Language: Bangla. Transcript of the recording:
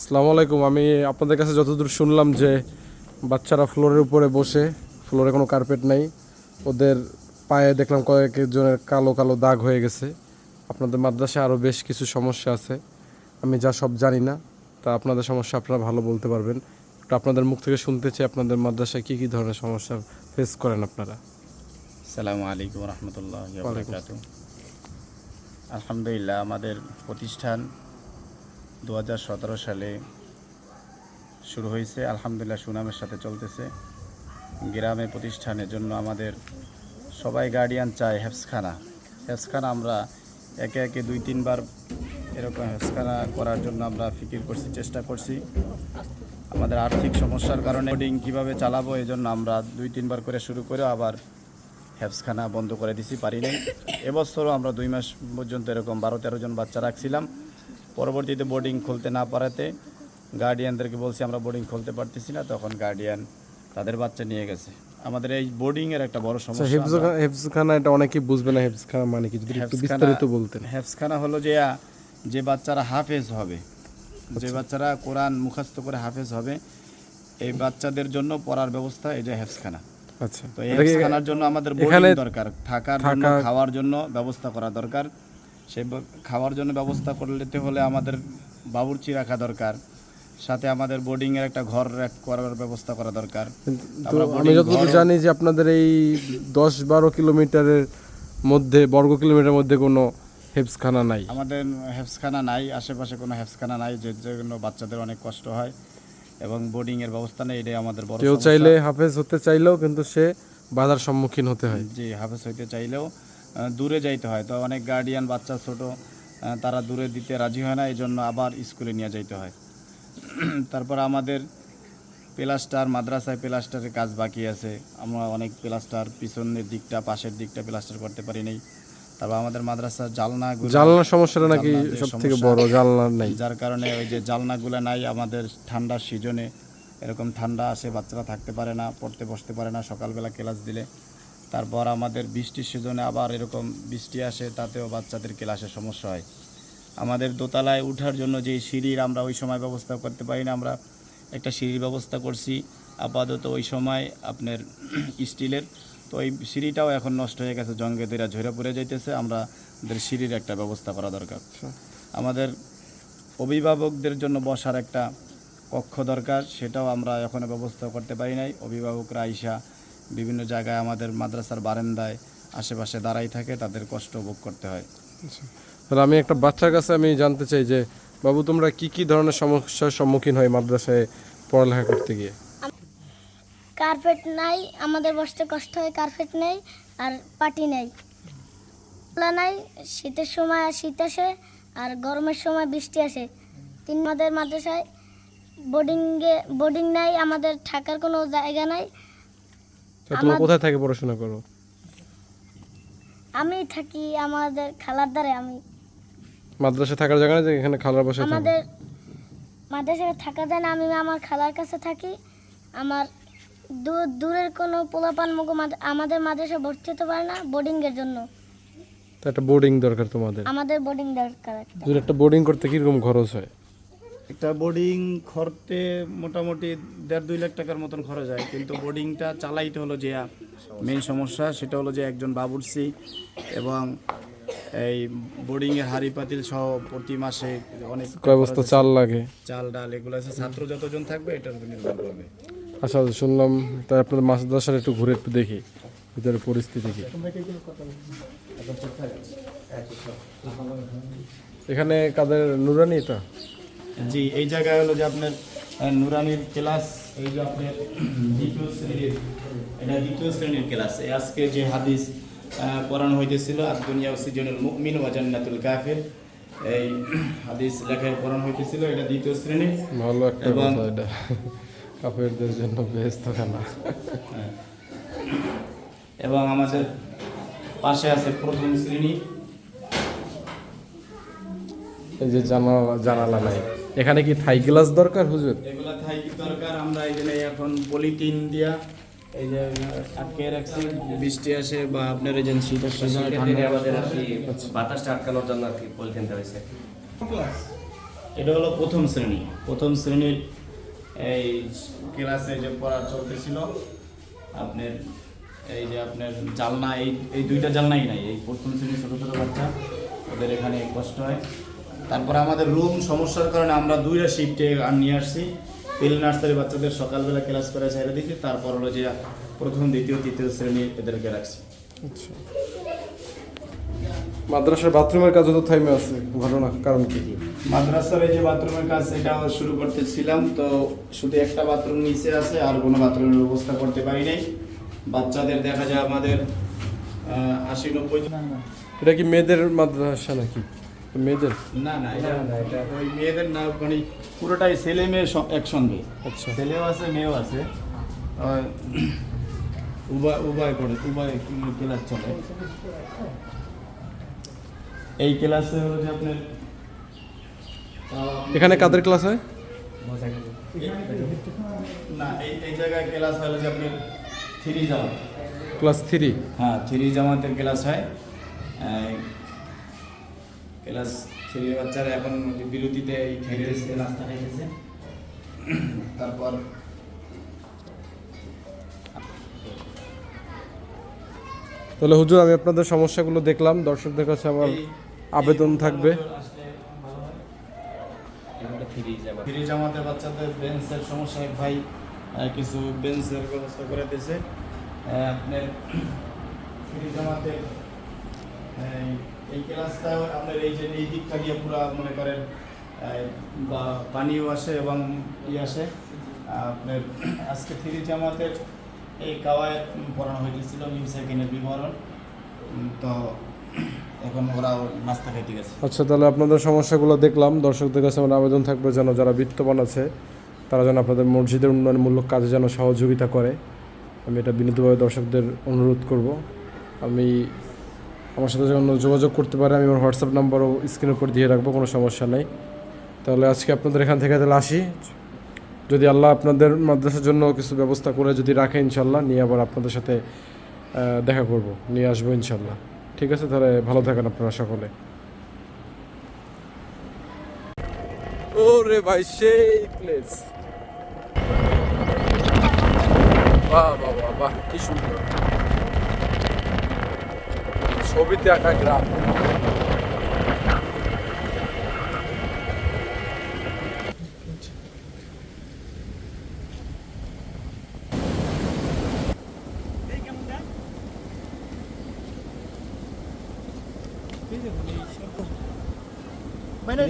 আসসালামু আলাইকুম। আমি আপনাদের কাছে যতদূর শুনলাম যে বাচ্চারা ফ্লোরের উপরে বসে ফ্লোরে কোনো কার্পেট নাই ওদের পায়ে দেখলাম কয়েক জনের কালো কালো দাগ হয়ে গেছে। আপনাদের মাদ্রাসায় আরও বেশ কিছু সমস্যা আছে আমি যা সব জানি না তা আপনাদের সমস্যা আপনারা ভালো বলতে পারবেন। তো আপনাদের মুখ থেকে শুনতে চাই আপনাদের মাদ্রাসায় কী কী ধরনের সমস্যা ফেস করেন আপনারা? সালামু আলাইকুম রহমতুল্লাহ আলহামদুলিল্লাহ আমাদের প্রতিষ্ঠান দু হাজার সতেরো সালে শুরু হয়েছে। আলহামদুলিল্লাহ সুনামের সাথে চলতেছে। গ্রামে প্রতিষ্ঠানের জন্য আমাদের সবাই গার্ডিয়ান চায় হেফসখানা। হেফসখানা আমরা একে একে দুই, তিনবার এরকম হেফসখানা করার জন্য আমরা ফিকির করছি, চেষ্টা করছি। আমাদের আর্থিক সমস্যার কারণে বোর্ডিং কীভাবে চালাবো এই জন্য আমরা দুই, তিনবার করে শুরু করে আবার হ্যাপসখানা বন্ধ করে দিছি, পারি নাই। এবছরও আমরা দুই মাস পর্যন্ত এরকম বারো, তেরো জন বাচ্চা রাখছিলাম। পরবর্তীতে বোর্ডিং খুলতে না পারাতে গার্ডিয়ানদেরকে বলছি আমরা বোর্ডিং খুলতে পারতেছি না। তখন গার্ডিয়ান তাদের বাচ্চা নিয়ে গেছে। আমাদের এই বোর্ডিংয়ের একটা বড় আচ্ছা সমস্যা হেফজখানা হেফজখানা এটা অনেকেই বুঝবে না হেফজখানা মানে কি? যদি একটু বিস্তারিত বলতেন। হেফসখানা হলো যে যে বাচ্চারা হাফেজ হবে যে বাচ্চারা কোরআন মুখস্থ করে হাফেজ হবে এই বাচ্চাদের জন্য পড়ার ব্যবস্থা এই যে হেফসখানা আচ্ছা। তো এই এটা হেফসখানার জন্য আমাদের বোর্ডিং দরকার। থাকার জন্য খাওয়ার জন্য ব্যবস্থা করা দরকার। ব- খাওয়ার জন্য ব্যবস্থা করতে হলে আমাদের বাবুর্চি রাখা দরকার। সাথে আমাদের বোর্ডিং এর একটা ঘর করার ব্যবস্থা করা দরকার। আমরা আমি যতটুকু জানি যে আপনাদের এই দশ বারো কিলোমিটারের মধ্যে বর্গ কিলোমিটার মধ্যে কোনো হেফসখানা নাই। আমাদের হেফসখানা নাই আশেপাশে কোনো হেফসখানা নাই যে জন্য বাচ্চাদের অনেক কষ্ট হয়। এবং বোর্ডিং এর ব্যবস্থা নেই এটাই আমাদের বড় কেউ চাইলে হাফেজ হতে চাইলেও কিন্তু সে বাধার সম্মুখীন হতে হয়। জি হাফেজ হইতে চাইলেও দূরে যাইতে হয়। তো অনেক গার্ডিয়ান বাচ্চা ছোট তারা দূরে দিতে রাজি হয় না এই জন্য আবার স্কুলে নিয়ে যাইতে হয়। তারপর আমাদের প্লাস্টার মাদ্রাসায় প্লাস্টারের কাজ বাকি আছে। আমরা অনেক প্লাস্টার পিছনের দিকটা পাশের দিকটা প্লাস্টার করতে পারি নাই। তারপর আমাদের মাদ্রাসার জালনা জানলার সমস্যাটা নাকি সব থেকে বড় জানলা নাই। যার কারণে ওই যে জালনাগুলো নাই আমাদের ঠান্ডার সিজনে। এরকম ঠান্ডা আসে বাচ্চারা থাকতে পারে না পড়তে বসতে পারে না সকালবেলা ক্লাস দিলে। তারপর আমাদের বৃষ্টির সিজনে আবার এরকম বৃষ্টি আসে তাতেও বাচ্চাদের ক্লাসে সমস্যা হয়। আমাদের দোতলায় ওঠার জন্য যে সিঁড়ির আমরা ওই সময় ব্যবস্থা করতে পারি না আমরা একটা সিঁড়ির ব্যবস্থা করছি। আপাতত ওই সময় আপনার স্টিলের। তো ওই সিঁড়িটাও এখন নষ্ট হয়ে গেছে জঙ্গে দেরা ঝরে পড়ে যাইতেছে। আমরা আমাদের সিঁড়ির একটা ব্যবস্থা করা দরকার। আমাদের অভিভাবকদের জন্য বসার একটা কক্ষ দরকার সেটাও আমরা এখনও ব্যবস্থা করতে পারি নাই। অভিভাবকরা আইসা বিভিন্ন জায়গায় আমাদের মাদ্রাসার বারান্দায় আশেপাশে দাঁড়াই থাকে তাদের কষ্ট ভোগ করতে হয়। তাহলে আমি একটা বাচ্চার কাছে আমি জানতে চাই যে বাবু তোমরা কি কি ধরনের সমস্যার সম্মুখীন হয় মাদ্রাসায় পড়ালেখা করতে গিয়ে? কার্পেট নাই আমাদের বসতে কষ্ট হয় কার্পেট নেই আর পাটি নেই। খোলা নাই শীতের সময় শীত আসে আর গরমের সময় বৃষ্টি আসে। তিন মাদের মাদ্রাসায় বোর্ডিংয়ে বোর্ডিং নাই আমাদের থাকার কোনো জায়গা নাই। তা আমার- কোথায় থেকে পড়াশোনা করো? আমি থাকি আমাদের খালার দ্বারে আমি মাদ্রাসা থাকার জায়গা না যে এখানে খালার বাসায় থাকো? আমাদের মাদ্রাসায় থাকা যায় না আমি আমার খালার কাছে থাকি। আমার দূর দূরের কোনো পোলাপান মুখ আমাদের মাদ্রাসায় ভর্তি হতে পারে না বোর্ডিংয়ের জন্য। তো একটা বোর্ডিং দরকার তোমাদের। আমাদের বোর্ডিং দরকার একটা। একটা বোর্ডিং করতে কীরকম খরচ হয়? একটা বোর্ডিং করতে মোটামুটি দেড় দুই লাখ টাকার মতন খরচ হয়। কিন্তু বোর্ডিংটা চালাইতে হলো যে মেন সমস্যা সেটা হলো যে একজন বাবুর্চি এবং এই বোর্ডিংয়ের হাড়ি পাতিল সহ প্রতি মাসে অনেক কয় বস্তা চাল লাগে? চাল ডাল এগুলো আছে। ছাত্র যতজন থাকবে এটার উপর নির্ভর করবে। আচ্ছা শুনলাম তাই আপনাদের মাদ্রাসার একটু ঘুরে একটু দেখি ভিতরে পরিস্থিতি কি? এখানে কাদের নুরানি এটা? জি এই জায়গায় হলো যে আপনার নুরানির ক্লাস এই যে আপনার দ্বিতীয় শ্রেণির এটা দ্বিতীয় শ্রেণির ক্লাস। আজকে যে হাদিস পড়ানো হইতেছিল আর দুনিয়া সিজনুল মুমিন ওয়া জান্নাতুল কাফির এই হাদিস লেখায় পড়ানো হইতেছিল এটা দ্বিতীয় শ্রেণি। ভালো একটা কথা এটা। কাফেরদের জন্য বেহেস্ত খানা এবং আমাদের পাশে আছে প্রথম শ্রেণি। এই যে জানালা জানালা নাই। এখানে কি থাই গ্লাস দরকার হুজুর? এগুলা থাই কি দরকার আমরা এই জন্য এখন পলিথিন দিয়া এই যে আটকে রাখছি বৃষ্টি আসে বা আপনার এই যে শীতের সিজনে আমাদের আর কি বাতাসটা আটকানোর জন্য আর কি পলিথিন দেওয়া হয়েছে। এটা হলো প্রথম শ্রেণি। প্রথম শ্রেণির এই ক্লাসে যে পড়া চলতেছিল আপনার এই যে আপনার জালনা এই এই দুইটা জালনাই নাই এই প্রথম শ্রেণির ছোটো ছোটো বাচ্চা ওদের এখানে কষ্ট হয়। তারপরে আমাদের রুম সমস্যার কারণে আমরা দুইটা শিফটে আর নিয়ে আসছি। পিল নার্সারি বাচ্চাদের সকালবেলা ক্লাস করে ছেড়ে দিচ্ছি তারপর হলো যে প্রথম দ্বিতীয় তৃতীয় শ্রেণি এদেরকে রাখছি। আচ্ছা। মাদ্রাসার বাথরুমের কাজ তো থাইমে আছে ঘটনা কারণ কি? মাদ্রাসার এই যে বাথরুমের কাজ এটাও শুরু করতেছিলাম তো শুধু একটা বাথরুম নিচে আছে আর কোনো বাথরুমের ব্যবস্থা করতে পারি নাই। বাচ্চাদের দেখা যায় আমাদের আশি নব্বই জন এটা কি মেয়েদের মাদ্রাসা নাকি? মেয়েদের? না না এটা ওই মেয়েদের না মানে পুরোটাই ছেলে মেয়ে একসঙ্গে। আচ্ছা। ছেলেও আছে মেয়েও আছে। উভয় উভয় করে উভয় ক্লাস চলে। এই ক্লাসে হলো যে আপনার এখানে কাদের ক্লাস হয়? না এই এই জায়গায় ক্লাস হলো যে আপনার থ্রি জামাত ক্লাস থ্রি? হ্যাঁ থ্রি জামাতের ক্লাস হয়। ক্লাস থ্রি বাচ্চারা এখন বিরতিতে এই খাইতেছে নাস্তা খাইতেছে। তারপর তাহলে হুজুর আমি আপনাদের সমস্যাগুলো দেখলাম। দর্শকদের কাছে আমার আবেদন থাকবে। ফ্রি জামাতের বাচ্চাদের বেঞ্চের সমস্যা এক ভাই কিছু বেঞ্চের ব্যবস্থা করে দিয়েছে। আপনার ফ্রি জামাতের এই- ক্লাসটা আপনার এই যে এই দিকটা দিয়ে পুরো মনে করেন বা পানিও আসে এবং ই আসে। আপনার আজকে ফ্রি জামাতের এই কাওয়ায় পড়ানো হয়েছিল মিম সেকেন্ডের বিবরণ। তো এখন গেছে। আচ্ছা তাহলে আপনাদের সমস্যাগুলো দেখলাম। দর্শকদের কাছে আমার আবেদন থাকবে যেন যারা বিত্তবান আছে, তারা যেন আপনাদের মসজিদের উন্নয়নমূলক কাজে যেন সহযোগিতা করে। আমি এটা বিনীতভাবে দর্শকদের অনুরোধ করব। আমি আমার সাথে যখন যোগাযোগ করতে পারে আমি আমার হোয়াটসঅ্যাপ নাম্বারও স্ক্রিনের উপর দিয়ে রাখব, কোনো সমস্যা নেই। তাহলে আজকে আপনাদের এখান থেকে তাহলে আসি। যদি আল্লাহ আপনাদের মাদ্রাসার জন্য কিছু ব্যবস্থা করে যদি রাখে ইনশাল্লাহ নিয়ে আবার আপনাদের সাথে দেখা করব, নিয়ে আসব ইনশাল্লাহ ঠিক আছে? তাহলে ভালো থাকেন আপনারা সকলে। ওরে ভাই, সেই প্লেস বাহ বাহ বাহ, কি সুন্দর। ছবিতে আঁকা গ্রাম মানে